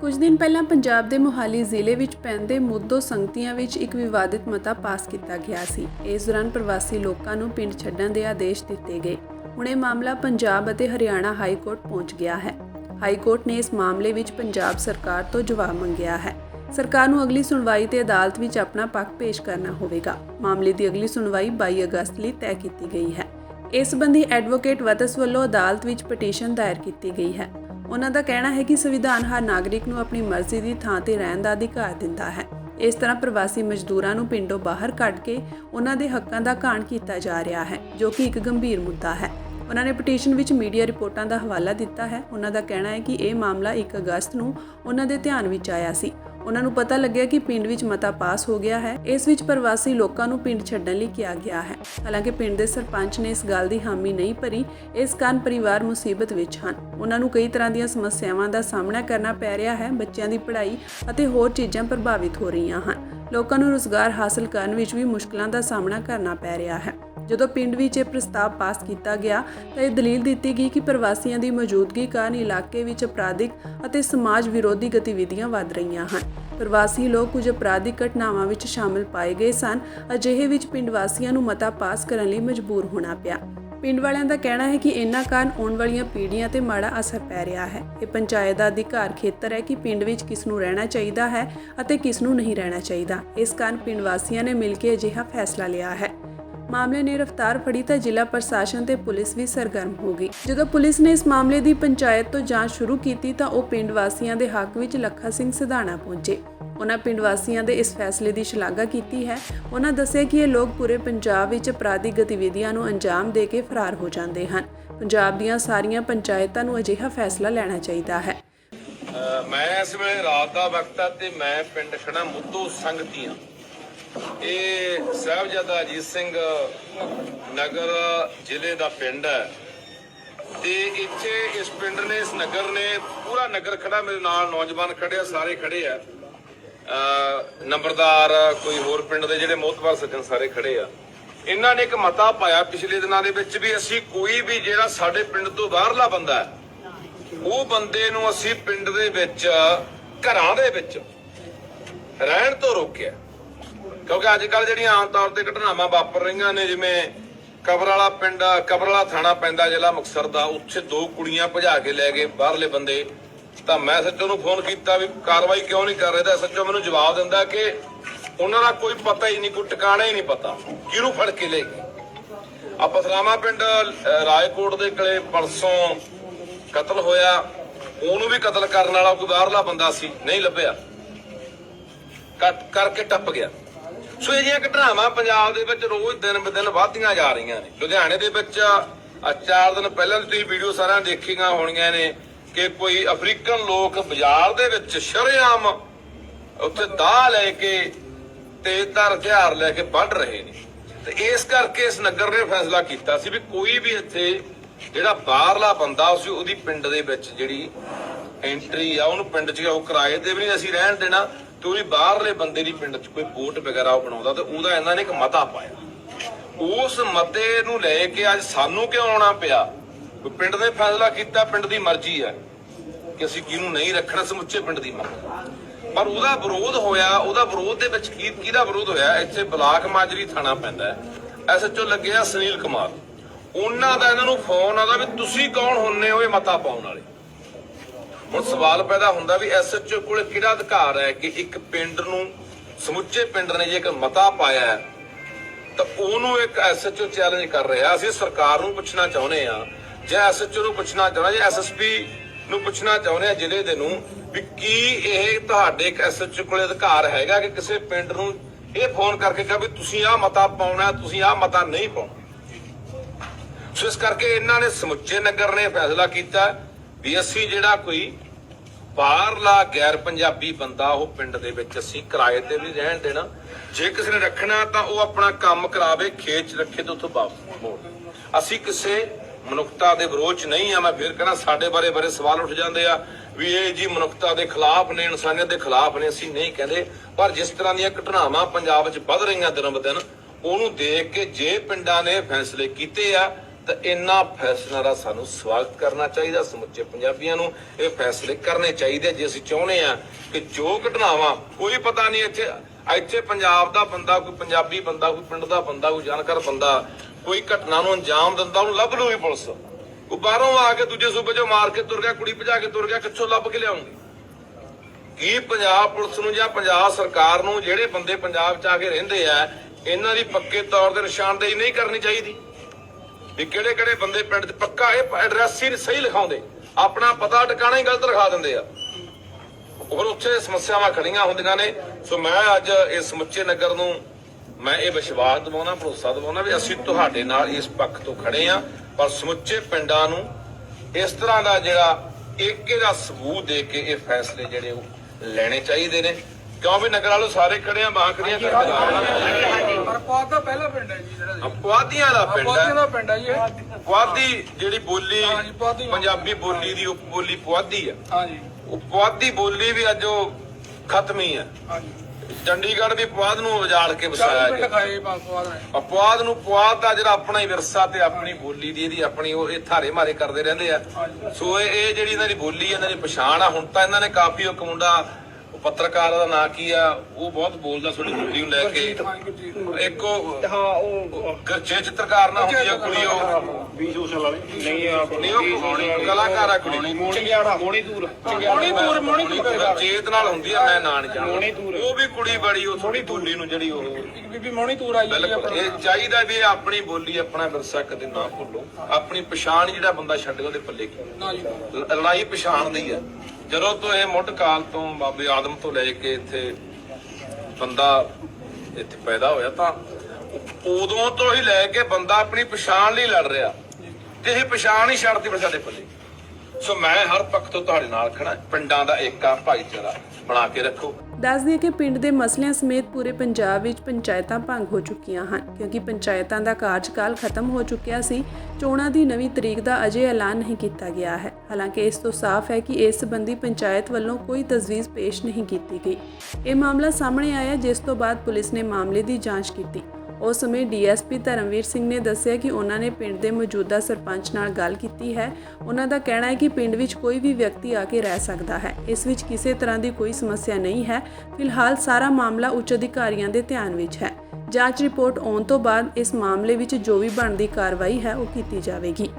ਕੁਝ ਦਿਨ ਪਹਿਲਾਂ ਪੰਜਾਬ ਦੇ ਮੋਹਾਲੀ ਜ਼ਿਲ੍ਹੇ ਵਿੱਚ ਪੈਂਦੇ ਮੁੱਦੋ ਸੰਗਤੀਆਂ ਵਿੱਚ ਇੱਕ ਵਿਵਾਦਿਤ ਮਤਾ ਪਾਸ ਕੀਤਾ ਗਿਆ ਸੀ। ਇਸ ਦੌਰਾਨ ਪ੍ਰਵਾਸੀ ਲੋਕਾਂ ਨੂੰ ਪਿੰਡ ਛੱਡਣ ਦੇ ਆਦੇਸ਼ ਦਿੱਤੇ ਗਏ। ਹੁਣ ਇਹ ਮਾਮਲਾ ਪੰਜਾਬ ਅਤੇ ਹਰਿਆਣਾ ਹਾਈ ਕੋਰਟ ਪਹੁੰਚ ਗਿਆ ਹੈ। ਹਾਈ ਕੋਰਟ ਨੇ ਇਸ ਮਾਮਲੇ ਵਿੱਚ ਪੰਜਾਬ ਸਰਕਾਰ ਤੋਂ ਜਵਾਬ ਮੰਗਿਆ ਹੈ। ਸਰਕਾਰ ਨੂੰ ਅਗਲੀ ਸੁਣਵਾਈ ਤੇ ਅਦਾਲਤ ਵਿੱਚ ਆਪਣਾ ਪੱਖ ਪੇਸ਼ ਕਰਨਾ ਹੋਵੇਗਾ। ਮਾਮਲੇ ਦੀ ਅਗਲੀ ਸੁਣਵਾਈ 22 ਅਗਸਤ ਲਈ ਤੈਅ ਕੀਤੀ ਗਈ ਹੈ। ਇਸ ਸੰਬੰਧੀ ਐਡਵੋਕੇਟ ਵਤਸ ਵੱਲੋਂ ਅਦਾਲਤ ਵਿੱਚ ਪਟੀਸ਼ਨ ਦਾਇਰ ਕੀਤੀ ਗਈ ਹੈ। ਉਹਨਾਂ ਦਾ ਕਹਿਣਾ ਹੈ ਕਿ ਸੰਵਿਧਾਨ ਹਰ ਨਾਗਰਿਕ ਨੂੰ ਆਪਣੀ ਮਰਜ਼ੀ ਦੀ ਥਾਂ ਤੇ ਰਹਿਣ ਦਾ ਅਧਿਕਾਰ ਦਿੰਦਾ ਹੈ। ਇਸ ਤਰ੍ਹਾਂ ਪ੍ਰਵਾਸੀ ਮਜ਼ਦੂਰਾਂ ਨੂੰ ਪਿੰਡੋਂ ਬਾਹਰ ਕੱਢ ਕੇ ਉਹਨਾਂ ਦੇ ਹੱਕਾਂ ਦਾ ਘਾਣ ਕੀਤਾ ਜਾ ਰਿਹਾ ਹੈ, ਜੋ ਕਿ ਇੱਕ ਗੰਭੀਰ ਮੁੱਦਾ ਹੈ। ਉਹਨਾਂ ਨੇ ਪਟੀਸ਼ਨ ਵਿੱਚ ਮੀਡੀਆ ਰਿਪੋਰਟਾਂ ਦਾ ਹਵਾਲਾ ਦਿੱਤਾ ਹੈ। ਉਹਨਾਂ ਦਾ ਕਹਿਣਾ ਹੈ ਕਿ ਇਹ ਮਾਮਲਾ 1 ਅਗਸਤ ਨੂੰ ਉਹਨਾਂ ਦੇ ਧਿਆਨ ਵਿੱਚ ਆਇਆ ਸੀ। ਉਹਨਾਂ ਨੂੰ ਪਤਾ ਲੱਗਿਆ ਕਿ ਪਿੰਡ ਵਿੱਚ ਮਤਾ ਪਾਸ ਹੋ ਗਿਆ ਹੈ। ਇਸ ਵਿੱਚ ਪ੍ਰਵਾਸੀ ਲੋਕਾਂ ਨੂੰ ਪਿੰਡ ਛੱਡਣ ਲਈ ਕਿਹਾ ਗਿਆ ਹੈ। ਹਾਲਾਂਕਿ ਪਿੰਡ ਦੇ ਸਰਪੰਚ ਨੇ ਇਸ ਗੱਲ ਦੀ ਹਾਮੀ ਨਹੀਂ ਭਰੀ, ਇਸ ਕਾਰਨ ਪਰਿਵਾਰ ਮੁਸੀਬਤ ਵਿੱਚ ਹਨ। ਉਹਨਾਂ ਨੂੰ ਕਈ ਤਰ੍ਹਾਂ ਦੀਆਂ ਸਮੱਸਿਆਵਾਂ ਦਾ ਸਾਹਮਣਾ ਕਰਨਾ ਪੈ ਰਿਹਾ ਹੈ, ਬੱਚਿਆਂ ਦੀ ਪੜ੍ਹਾਈ ਅਤੇ ਹੋਰ ਚੀਜ਼ਾਂ ਪ੍ਰਭਾਵਿਤ ਹੋ ਰਹੀਆਂ ਹਨ। ਲੋਕਾਂ ਨੂੰ ਰੋਜ਼ਗਾਰ ਹਾਸਲ ਕਰਨ ਵਿੱਚ ਵੀ ਮੁਸ਼ਕਲਾਂ ਦਾ ਸਾਹਮਣਾ ਕਰਨਾ ਪੈ ਰਿਹਾ ਹੈ। ਜਦੋਂ ਪਿੰਡ ਵਿੱਚ ਇਹ ਪ੍ਰਸਤਾਵ ਪਾਸ ਕੀਤਾ ਗਿਆ ਤਾਂ ਇਹ ਦਲੀਲ ਦਿੱਤੀ ਗਈ ਕਿ ਪ੍ਰਵਾਸੀਆਂ ਦੀ ਮੌਜੂਦਗੀ ਕਾਰਨ ਇਲਾਕੇ ਵਿੱਚ ਅਪਰਾਧਿਕ ਅਤੇ ਸਮਾਜ ਵਿਰੋਧੀ ਗਤੀਵਿਧੀਆਂ ਵੱਧ ਰਹੀਆਂ ਹਨ। ਪ੍ਰਵਾਸੀ ਲੋਕ ਕੁਝ ਅਪਰਾਧਿਕ ਘਟਨਾਵਾਂ ਵਿੱਚ ਸ਼ਾਮਲ ਪਾਏ ਗਏ ਸਨ। ਅਜਿਹੇ ਵਿੱਚ ਪਿੰਡ ਵਾਸੀਆਂ ਨੂੰ ਮਤਾ ਪਾਸ ਕਰਨ ਲਈ ਮਜਬੂਰ ਹੋਣਾ ਪਿਆ। ਪਿੰਡ ਵਾਲਿਆਂ ਦਾ ਕਹਿਣਾ ਹੈ ਕਿ ਇਹਨਾਂ ਕਾਰਨ ਆਉਣ ਵਾਲੀਆਂ ਪੀੜ੍ਹੀਆਂ ਤੇ ਮਾੜਾ ਅਸਰ ਪੈ ਰਿਹਾ ਹੈ। ਇਹ ਪੰਚਾਇਤ ਦਾ ਅਧਿਕਾਰ ਖੇਤਰ ਹੈ ਕਿ ਪਿੰਡ ਵਿੱਚ ਕਿਸ ਨੂੰ ਰਹਿਣਾ ਚਾਹੀਦਾ ਹੈ ਅਤੇ ਕਿਸ ਨੂੰ ਨਹੀਂ ਰਹਿਣਾ ਚਾਹੀਦਾ। ਇਸ ਕਾਰਨ ਪਿੰਡ ਵਾਸੀਆਂ ਨੇ ਮਿਲ ਕੇ ਅਜਿਹਾ ਫੈਸਲਾ ਲਿਆ ਹੈ। ਮਾਮਲੇ ਨੇ ਰਫ਼ਤਾਰ ਫੜੀ ਤਾਂ ਜ਼ਿਲ੍ਹਾ ਪ੍ਰਸ਼ਾਸਨ ਤੇ ਪੁਲਿਸ ਵੀ ਸਰਗਰਮ ਹੋ ਗਈ। ਜਦੋਂ ਪੁਲਿਸ ਨੇ ਇਸ ਮਾਮਲੇ ਦੀ ਪੰਚਾਇਤ ਤੋਂ ਜਾਂਚ ਸ਼ੁਰੂ ਕੀਤੀ ਤਾਂ ਉਹ ਪਿੰਡ ਵਾਸੀਆਂ ਦੇ ਹੱਕ ਵਿੱਚ ਲੱਖਾ ਸਿੰਘ ਸਿਧਾਣਾ ਪਹੁੰਚੇ। ਉਹਨਾਂ ਪਿੰਡ ਵਾਸੀਆਂ ਦੇ ਇਸ ਫੈਸਲੇ ਦੀ ਸ਼ਲਾਘਾ ਕੀਤੀ ਹੈ। ਉਹਨਾਂ ਦੱਸਿਆ ਕਿ ਇਹ ਲੋਕ ਪੂਰੇ ਪੰਜਾਬ ਵਿੱਚ ਅਪਰਾਧਿਕ ਗਤੀਵਿਧੀਆਂ ਨੂੰ ਅੰਜਾਮ ਦੇ ਕੇ ਫਰਾਰ ਹੋ ਜਾਂਦੇ ਹਨ। ਪੰਜਾਬ ਦੀਆਂ ਸਾਰੀਆਂ ਪੰਚਾਇਤਾਂ ਨੂੰ ਅਜਿਹਾ ਫੈਸਲਾ ਲੈਣਾ ਚਾਹੀਦਾ ਹੈ। ਮੈਂ ਇਸ ਵੇਲੇ ਰਾਤ ਦਾ ਵਕਤ ਆ ਤੇ ਮੈਂ ਪਿੰਡ ਖੜਾ ਮੁੱਦੋ ਸੰਗਤੀਆਂ ਇਹ ਸਾਹਿਬਜ਼ਾਦਾ ਅਜੀਤ ਸਿੰਘ ਨਗਰ ਜ਼ਿਲ੍ਹੇ ਦਾ ਪਿੰਡ ਹੈ ਤੇ ਇੱਥੇ ਇਸ ਪਿੰਡ ਨੇ, ਇਸ ਨਗਰ ਨੇ ਪੂਰਾ ਨਗਰ ਖੜਾ ਮੇਰੇ ਨਾਲ ਨੌਜਵਾਨ ਖੜੇ ਆ, ਸਾਰੇ ਖੜੇ ਆ। ਨੰਬਰਦਾਰ ਕੋਈ ਹੋਰ ਪਿੰਡ ਦੇ ਜਿਹੜੇ ਮੋਤਬਰ ਸੱਜਣ ਸਾਰੇ ਖੜੇ ਆ। ਇਹਨਾਂ ਨੇ ਇੱਕ ਮਤਾ ਪਾਇਆ ਪਿਛਲੇ ਦਿਨਾਂ ਦੇ ਵਿੱਚ ਵੀ ਅਸੀਂ ਕੋਈ ਵੀ ਜਿਹੜਾ ਸਾਡੇ ਪਿੰਡ ਤੋਂ ਬਾਹਰਲਾ ਬੰਦਾ ਹੈ, ਉਹ ਬੰਦੇ ਨੂੰ ਅਸੀਂ ਪਿੰਡ ਦੇ ਵਿੱਚ, ਘਰਾਂ ਦੇ ਵਿੱਚ ਰਹਿਣ ਤੋਂ ਰੋਕਿਆ। ਕਿਉਂਕਿ ਅੱਜ ਕੱਲ ਜਿਹੜੀਆਂ ਆਮ ਤੌਰ ਤੇ ਘਟਨਾਵਾਂ ਵਾਪਰ ਰਹੀਆਂ ਨੇ ਜਿਵੇਂ ਕਬਰ ਵਾਲਾ ਪਿੰਡ ਕਬਰ ਵਾਲਾ ਥਾਣਾ ਪੈਂਦਾ ਜ਼ਿਲ੍ਹਾ ਮੁਕਤਸਰ ਦਾ ਉੱਥੇ ਦੋ ਕੁੜੀਆਂ ਭਜਾ ਕੇ ਲੈ ਗਏ ਬਾਹਰਲੇ ਬੰਦੇ। ਤਾਂ ਮੈਂ ਸੱਚੋ ਨੂੰ ਫੋਨ ਕੀਤਾ ਵੀ ਕਾਰਵਾਈ ਕਿਉਂ ਨਹੀਂ ਕਰ ਰਹੇ? ਤਾਂ ਸੱਚੋ ਮੈਨੂੰ ਜਵਾਬ ਦਿੰਦਾ ਕਿ ਉਹਨਾਂ ਦਾ ਕੋਈ ਪਤਾ ਹੀ ਨਹੀਂ ਕੋਈ ਟਿਕਾਣਾ ਹੀ ਨਹੀਂ ਪਤਾ। ਕਿਹਨੂੰ ਫੜ ਕੇ ਲੈ ਗਏ? ਆਪਾਂ ਪਥਰਾਮਾ ਪਿੰਡ ਅਹ, ਰਾਏਕੋਟ ਦੇ ਕਲੇ ਪਰਸੋਂ ਕਤਲ ਹੋਇਆ। ਉਹਨੂੰ ਵੀ ਕਤਲ ਕਰਨ ਵਾਲਾ ਕੋਈ ਬਾਹਰਲਾ ਬੰਦਾ ਸੀ ਨਹੀਂ ਲੱਭਿਆ। ਕੱਟ ਕਰਕੇ ਟੱਪ ਗਿਆ। ਸੋ ਇਹ ਘਟਨਾਵਾਂ ਪੰਜਾਬ ਦੇ ਵਿੱਚ ਰੋਜ਼ ਦਿਨ ਬ ਵਧਦੀਆਂ ਜਾ ਰਹੀਆਂ ਨੇ। ਲੁਧਿਆਣੇ ਦੇ ਵਿੱਚ ਆ ਚਾਰ ਦਿਨ ਪਹਿਲਾਂ ਤੁਸੀਂ ਵੀਡੀਓ ਸਾਰਿਆਂ ਦੇਖੀਆਂ ਹੋਣੀਆਂ ਨੇ ਕਿ ਕੋਈ ਅਫਰੀਕਨ ਲੋਕ ਬਾਜ਼ਾਰ ਦੇ ਵਿੱਚ ਸ਼ਰੇਆਮ ਉੱਥੇ ਦਾਹ ਲੈ ਕੇ ਤੇਜ਼ਧਾਰ ਹਥਿਆਰ ਲੈ ਕੇ ਵੱਢ ਰਹੇ ਨੇ। ਤੇ ਇਸ ਕਰਕੇ ਇਸ ਨਗਰ ਨੇ ਫੈਸਲਾ ਕੀਤਾ ਸੀ ਵੀ ਕੋਈ ਵੀ ਇੱਥੇ ਜਿਹੜਾ ਬਾਹਰਲਾ ਬੰਦਾ ਸੀ ਉਹਦੀ ਪਿੰਡ ਦੇ ਵਿੱਚ ਜਿਹੜੀ ਐਂਟਰੀ ਆ, ਉਹਨੂੰ ਪਿੰਡ 'ਚ ਉਹ ਕਿਰਾਏ ਤੇ ਵੀ ਨਹੀਂ ਅਸੀਂ ਰਹਿਣ ਦੇਣਾ। ਤੇ ਉਹਦੀ ਬਾਹਰਲੇ ਬੰਦੇ ਦੀ ਪਿੰਡ 'ਚ ਕੋਈ ਬੋਟ ਵਗੈਰਾ ਉਹ ਬਣਾਉਂਦਾ ਤੇ ਉਹਦਾ ਇਹਨਾਂ ਨੇ ਇੱਕ ਮਤਾ ਪਾਇਆ। ਉਸ ਮਤੇ ਨੂੰ ਲੈ ਕੇ ਅੱਜ ਸਾਨੂੰ ਕਿਉਂ ਆਉਣਾ ਪਿਆ? ਪਿੰਡ ਨੇ ਫੈਸਲਾ ਕੀਤਾ, ਪਿੰਡ ਦੀ ਮਰਜ਼ੀ ਹੈ ਕਿ ਅਸੀਂ ਕਿਹਨੂੰ ਨਹੀਂ ਰੱਖਣਾ, ਸਮੁੱਚੇ ਪਿੰਡ ਦੀ ਮਰਜ਼ੀ। ਪਰ ਉਹਦਾ ਵਿਰੋਧ ਹੋਇਆ, ਉਹਦਾ ਵਿਰੋਧ ਦੇ ਵਿੱਚ ਕੀ ਕਿਹਦਾ ਵਿਰੋਧ ਹੋਇਆ? ਇੱਥੇ ਬਲਾਕ ਮਾਜਰੀ ਥਾਣਾ ਪੈਂਦਾ ਐਸਐਚਓ ਲੱਗਿਆ ਸੁਨੀਲ ਕੁਮਾਰ। ਉਹਨਾਂ ਦਾ ਇਹਨਾਂ ਨੂੰ ਫੋਨ ਆਦਾ ਵੀ ਤੁਸੀਂ ਕੌਣ ਹੁੰਨੇ ਹੋ ਇਹ ਮਤਾ ਪਾਉਣ ਵਾਲੇ? ਹੁਣ ਸਵਾਲ ਪੈਦਾ ਹੁੰਦਾ ਵੀ ਐਸਐਚਓ ਕੋਲ ਕਿਹੜਾ ਅਧਿਕਾਰ ਹੈ ਕਿ ਇੱਕ ਪਿੰਡ ਨੂੰ, ਸਮੁੱਚੇ ਪਿੰਡ ਨੇ ਜੇ ਇੱਕ ਮਤਾ ਪਾਇਆ ਹੈ, ਤਾਂ ਉਹਨੂੰ ਇੱਕ ਐਸਐਚਓ ਚੈਲੰਜ ਕਰ ਰਿਹਾ ਅਸੀਂ ਸਰਕਾਰ ਨੂੰ ਪੁੱਛਣਾ ਚਾਹੁੰਦੇ ਆ ਜਾਂ ਐਸਐਚਓ ਨੂੰ ਪੁੱਛਣਾ ਚਾਹੁੰਦੇ, ਜਾਂ ਐਸਐਸਪੀ ਨੂੰ ਪੁੱਛਣਾ ਚਾਹੁੰਦੇ ਆ ਜ਼ਿਲ੍ਹੇ ਦੇ ਨੂੰ, ਵੀ ਕੀ ਇਹ ਤੁਹਾਡੇ ਇੱਕ ਐਸਐਚਓ ਕੋਲ ਅਧਿਕਾਰ ਹੈਗਾ ਕਿ ਕਿਸੇ ਪਿੰਡ ਨੂੰ ਇਹ ਫੋਨ ਕਰਕੇ ਕਹੇ ਵੀ ਤੁਸੀਂ ਆਹ ਮਤਾ ਪਾਉਣਾ, ਤੁਸੀਂ ਆਹ ਮਤਾ ਨਹੀਂ ਪਾਉਣਾ? ਸੋ ਇਸ ਕਰਕੇ ਇਹਨਾਂ ਨੇ ਸਮੁੱਚੇ ਨਗਰ ਨੇ ਫੈਸਲਾ ਕੀਤਾ। ਵੀ ਅਸੀਂ ਜਿਹੜਾ ਕੋਈ ਬਾਹਰਲਾ ਗੈਰ ਪੰਜਾਬੀ ਬੰਦਾ, ਉਹ ਪਿੰਡ ਦੇ ਵਿੱਚ ਅਸੀਂ ਕਿਰਾਏ ਤੇ ਵੀ ਰਹਿਣ ਦੇਣਾ। ਜੇ ਕਿਸੇ ਨੇ ਰੱਖਣਾ ਤਾਂ ਉਹ ਆਪਣਾ ਕੰਮ ਕਰਾਵੇ, ਖੇਤ ਰੱਖੇ ਤੇ ਉੱਥੋਂ ਵਾਪਸ ਮੋੜ। ਅਸੀਂ ਕਿਸੇ ਮਨੁੱਖਤਾ ਦੇ ਵਿਰੋਧ 'ਚ ਨਹੀਂ ਆ, ਮੈਂ ਫਿਰ ਕਹਿੰਦਾ ਸਾਡੇ ਬਾਰੇ ਬਾਰੇ ਸਵਾਲ ਉੱਠ ਜਾਂਦੇ ਆ ਵੀ ਇਹ ਜੀ ਮਨੁੱਖਤਾ ਦੇ ਖਿਲਾਫ ਨੇ, ਇਨਸਾਨੀਅਤ ਦੇ ਖਿਲਾਫ ਨੇ, ਅਸੀਂ ਨਹੀਂ ਕਹਿੰਦੇ। ਪਰ ਜਿਸ ਤਰ੍ਹਾਂ ਦੀਆਂ ਘਟਨਾਵਾਂ ਪੰਜਾਬ 'ਚ ਵੱਧ ਰਹੀਆਂ ਦਿਨੋਂ ਦਿਨ, ਉਹਨੂੰ ਦੇਖ ਕੇ ਜੇ ਪਿੰਡਾਂ ਨੇ ਫੈਸਲੇ ਕੀਤੇ ਆ ਤਾਂ ਇੰਨਾ ਫੈਸਲਾ ਦਾ ਸਾਨੂੰ ਸਵਾਗਤ ਕਰਨਾ ਚਾਹੀਦਾ, ਸਮੁੱਚੇ ਪੰਜਾਬੀਆਂ ਨੂੰ। ਇਹ ਫੈਸਲੇ ਕਰਨੇ ਚਾਹੀਦੇ ਜੇ ਅਸੀਂ ਚਾਹੁੰਦੇ ਆ ਕਿ ਜੋ ਘਟਨਾਵਾਂ, ਕੋਈ ਪਤਾ ਨਹੀਂ ਇੱਥੇ ਇੱਥੇ ਪੰਜਾਬ ਦਾ ਬੰਦਾ ਕੋਈ ਪੰਜਾਬੀ ਬੰਦਾ, ਕੋਈ ਪਿੰਡ ਦਾ ਬੰਦਾ, ਕੋਈ ਜਾਣਕਾਰ ਬੰਦਾ, ਕੋਈ ਘਟਨਾ ਨੂੰ ਅੰਜਾਮ ਦਿੰਦਾ, ਉਹਨੂੰ ਲੱਭ ਲੂਗੀ ਪੁਲਿਸ। ਉਹ ਬਾਹਰੋਂ ਆ ਕੇ ਦੂਜੇ ਸੂਬੇ ਚੋਂ ਮਾਰ ਕੇ ਤੁਰ ਗਿਆ, ਕੁੜੀ ਭਜਾ ਕੇ ਤੁਰ ਗਿਆ, ਕਿੱਥੋਂ ਲੱਭ ਕੇ ਲਿਆਉਂਗੀ ਕੀ ਪੰਜਾਬ ਪੁਲਿਸ ਨੂੰ ਜਾਂ ਪੰਜਾਬ ਸਰਕਾਰ ਨੂੰ ਜਿਹੜੇ ਬੰਦੇ ਪੰਜਾਬ 'ਚ ਆ ਕੇ ਰਹਿੰਦੇ ਆ, ਇਹਨਾਂ ਦੀ ਪੱਕੇ ਤੌਰ ਤੇ ਨਿਸ਼ਾਨਦੇਹੀ ਨਹੀਂ ਕਰਨੀ ਚਾਹੀਦੀ? ਵੀ ਕਿਹੜੇ ਕਿਹੜੇ ਬੰਦੇ ਪਿੰਡ 'ਚ ਪੱਕਾ ਇਹ ਐਡਰੈਸ ਹੀ ਸਹੀ ਲਿਖਾਉਂਦੇ। ਆਪਣਾ ਪਤਾ ਟਿਕਾਣਾ ਹੀ ਗਲਤ ਲਿਖਾ ਦਿੰਦੇ ਆ। ਹੋਰ ਉੱਥੇ ਸਮੱਸਿਆਵਾਂ ਖੜੀਆਂ ਹੁੰਦੀਆਂ ਨੇ। ਸੋ ਮੈਂ ਅੱਜ ਇਸ ਸਮੁੱਚੇ ਨਗਰ ਨੂੰ ਮੈਂ ਇਹ ਵਿਸ਼ਵਾਸ ਦਿਵਾਉਣਾ, ਭਰੋਸਾ ਦਿਵਾਉਣਾ ਵੀ ਅਸੀਂ ਤੁਹਾਡੇ ਨਾਲ ਇਸ ਪੱਖ ਤੋਂ ਖੜੇ ਆ। ਪਰ ਸਮੁੱਚੇ ਪਿੰਡਾਂ ਨੂੰ ਇਸ ਤਰ੍ਹਾਂ ਦਾ ਜਿਹੜਾ ਏਕੇ ਦਾ ਸਬੂਤ ਦੇ ਕੇ ਇਹ ਫੈਸਲੇ ਜਿਹੜੇ ਉਹ ਲੈਣੇ ਚਾਹੀਦੇ ਨੇ। ਕਿਉਂ ਵੀ ਨਗਰ ਵਾਲੋ ਸਾਰੇ ਖੜੇ ਆ ਬਾਂਹ ਖੜੀਆਂ ਕਰਕੇ ਪਰ ਪੁਆਧ ਦਾ ਪਹਿਲਾ ਪਿੰਡ ਹੈ ਜੀ ਜਿਹੜਾ ਜੀ। ਪੁਆਧੀਆਂ ਦਾ ਪਿੰਡ ਪੁਆਧੀਆਂ ਹੈ ਦਾ ਪਿੰਡ ਹੈ ਜੀ ਇਹ। ਪੁਆਧੀ ਜਿਹੜੀ ਬੋਲੀ ਪੁਆਧੀ। ਪੰਜਾਬੀ ਬੋਲੀ ਦੀ ਉਪ ਬੋਲੀ ਪੁਆਧੀ ਆ। ਹਾਂਜੀ ਉਹ ਪੁਆਧੀ ਬੋਲੀ ਵੀ ਅੱਜ ਉਹ ਖਤਮ ਹੀ ਆ। ਹਾਂਜੀ ਚੰਡੀਗੜ੍ਹ ਵੀ ਪੁਆਧ ਨੂੰ ਉਜਾੜ ਕੇ ਵਸਾਇਆ ਚਾਰ ਪਿੰਡ ਗਿਆ। ਖਾਏ ਪੰਜ ਪੁਆਧ ਨੇ। ਪੁਆਧ ਦਾ ਜਿਹੜਾ ਆਪਣਾ ਹੀ ਵਿਰਸਾ ਤੇ ਆਪਣੀ ਬੋਲੀ ਦੀ ਇਹਦੀ ਆਪਣੀ ਉਹ ਇਹ ਥਾਰੇ ਮਾਰੇ ਕਰਦੇ ਰਹਿੰਦੇ ਆ। ਸੋ ਇਹ ਇਹ ਜਿਹੜੀ ਇਹਨਾਂ ਦੀ ਬੋਲੀ ਇਹਨਾਂ ਦੀ ਪਛਾਣ ਆ ਹੁਣ ਤਾਂ ਇਹਨਾਂ ਨੇ ਕਾਫੀ ਇੱਕ ਮੁੰਡਾ ਉਹ ਪੱਤਰਕਾਰ ਦਾ ਨਾਂ ਕੀ ਆ ਉਹ ਬਹੁਤ ਬੋਲਦਾ ਤੁਹਾਡੀ ਬੋਲੀ ਨੂੰ ਲੈ ਕੇ। ਇੱਕ ਉਹ ਹਾਂ ਉਹ ਗਰਚੇ ਚਿੱਤਰਕਾਰ ਨਾ ਹੁੰਦੀ ਆ ਕੁੜੀ ਉਹ। ਵੀ ਸੋਸ਼ਲ ਵਾਲੇ ਨਹੀਂ ਆ ਨਹੀਂ ਉਹ ਕਲਾਕਾਰ ਆ ਕੁੜੀ। ਚੰਗਿਆੜਾ। ਮੋਣੀ ਦੂਰ। ਮੋਣੀ ਦੂਰ ਮੋਣੀ ਦੂਰ। ਚੇਤ ਨਾਲ ਹੁੰਦੀ ਆ ਮੈਂ ਨਾਂ ਨਹੀਂ ਮੋਹਣੀ ਜਾਣਦਾ ਤੂਰ। ਉਹ ਵੀ ਕੁੜੀ ਬੜੀ ਉਹ ਥੋੜੀ ਬੋਲੀ ਨੂੰ ਜਿਹੜੀ ਉਹ ਬੀਬੀ ਮੋਣੀ ਦੂਰ ਆਈ ਹੈ ਇਹ ਚਾਹੀਦਾ ਵੀ ਆਪਣੀ ਬੋਲੀ ਆਪਣਾ ਵਿਰਸਾ ਕਦੇ ਨਾ ਭੁੱਲੋ। ਆਪਣੀ ਪਛਾਣ ਜਿਹੜਾ ਬੰਦਾ ਛੱਡ ਉਹਦੇ ਪੱਲੇ ਕੀ ਲੜਾਈ ਪਛਾਣ ਦੀ ਹੈ ਜਦੋਂ ਤੋਂ ਇਹ ਮੁੱਢ ਕਾਲ ਤੋਂ ਬਾਬੇ ਆਦਮ ਤੋਂ ਲੈ ਕੇ ਇੱਥੇ ਬੰਦਾ ਇੱਥੇ ਪੈਦਾ ਹੋਇਆ ਤਾਂ ਉਦੋਂ ਤੋਂ ਹੀ ਲੈ ਕੇ ਬੰਦਾ ਆਪਣੀ ਪਛਾਣ ਲਈ ਲੜ ਰਿਹਾ ਤੇ ਇਹ ਪਛਾਣ ਹੀ ਛੱਡਦੀ ਫਿਰ ਸਾਡੇ ਪੱਲੇ। ਸੋ ਮੈਂ ਹਰ ਪੱਖ ਤੋਂ ਤੁਹਾਡੇ ਨਾਲ ਖੜਾ ਪਿੰਡਾਂ ਦਾ ਏਕਾ ਭਾਈਚਾਰਾ ਬਣਾ ਕੇ ਰੱਖੋ। ਦੱਸ ਦਈਏ ਕਿ ਪਿੰਡ ਦੇ ਮਸਲਿਆਂ ਸਮੇਤ ਪੂਰੇ ਪੰਜਾਬ ਵਿੱਚ ਪੰਚਾਇਤਾਂ ਭੰਗ ਹੋ ਚੁੱਕੀਆਂ ਹਨ, ਕਿਉਂਕਿ ਪੰਚਾਇਤਾਂ ਦਾ ਕਾਰਜਕਾਲ ਖਤਮ ਹੋ ਚੁੱਕਿਆ ਸੀ, ਚੋਣਾਂ ਦੀ ਨਵੀਂ ਤਰੀਕ ਦਾ ਅਜੇ ਐਲਾਨ ਨਹੀਂ ਕੀਤਾ ਗਿਆ ਹੈ। ਹਾਲਾਂਕਿ ਇਸ ਤੋਂ ਸਾਫ਼ ਹੈ ਕਿ ਇਸ ਸੰਬੰਧੀ ਪੰਚਾਇਤ ਵੱਲੋਂ ਕੋਈ ਤਜਵੀਜ਼ ਪੇਸ਼ ਨਹੀਂ ਕੀਤੀ ਗਈ। ਇਹ ਮਾਮਲਾ ਸਾਹਮਣੇ ਆਇਆ, ਜਿਸ ਤੋਂ ਬਾਅਦ ਪੁਲਿਸ ਨੇ ਮਾਮਲੇ ਦੀ ਜਾਂਚ ਕੀਤੀ। ਉਸ ਸਮੇਂ ਡੀਐਸਪੀ ਧਰਮਵੀਰ ਸਿੰਘ ਨੇ ਦੱਸਿਆ ਕਿ ਉਹਨਾਂ ਨੇ ਪਿੰਡ ਦੇ ਮੌਜੂਦਾ ਸਰਪੰਚ ਨਾਲ ਗੱਲ ਕੀਤੀ ਹੈ। ਉਹਨਾਂ ਦਾ ਕਹਿਣਾ ਹੈ ਕਿ ਪਿੰਡ ਵਿੱਚ ਕੋਈ ਵੀ ਵਿਅਕਤੀ ਆ ਕੇ ਰਹਿ ਸਕਦਾ ਹੈ। ਇਸ ਵਿੱਚ ਕਿਸੇ ਤਰ੍ਹਾਂ ਦੀ ਕੋਈ ਸਮੱਸਿਆ ਨਹੀਂ ਹੈ। ਫਿਲਹਾਲ ਸਾਰਾ ਮਾਮਲਾ ਉੱਚ ਅਧਿਕਾਰੀਆਂ ਦੇ ਧਿਆਨ ਵਿੱਚ ਹੈ। ਜਾਂਚ ਰਿਪੋਰਟ ਆਉਣ ਤੋਂ ਬਾਅਦ ਇਸ ਮਾਮਲੇ ਵਿੱਚ ਜੋ ਵੀ ਬਣਦੀ ਕਾਰਵਾਈ ਹੈ, ਉਹ ਕੀਤੀ ਜਾਵੇਗੀ।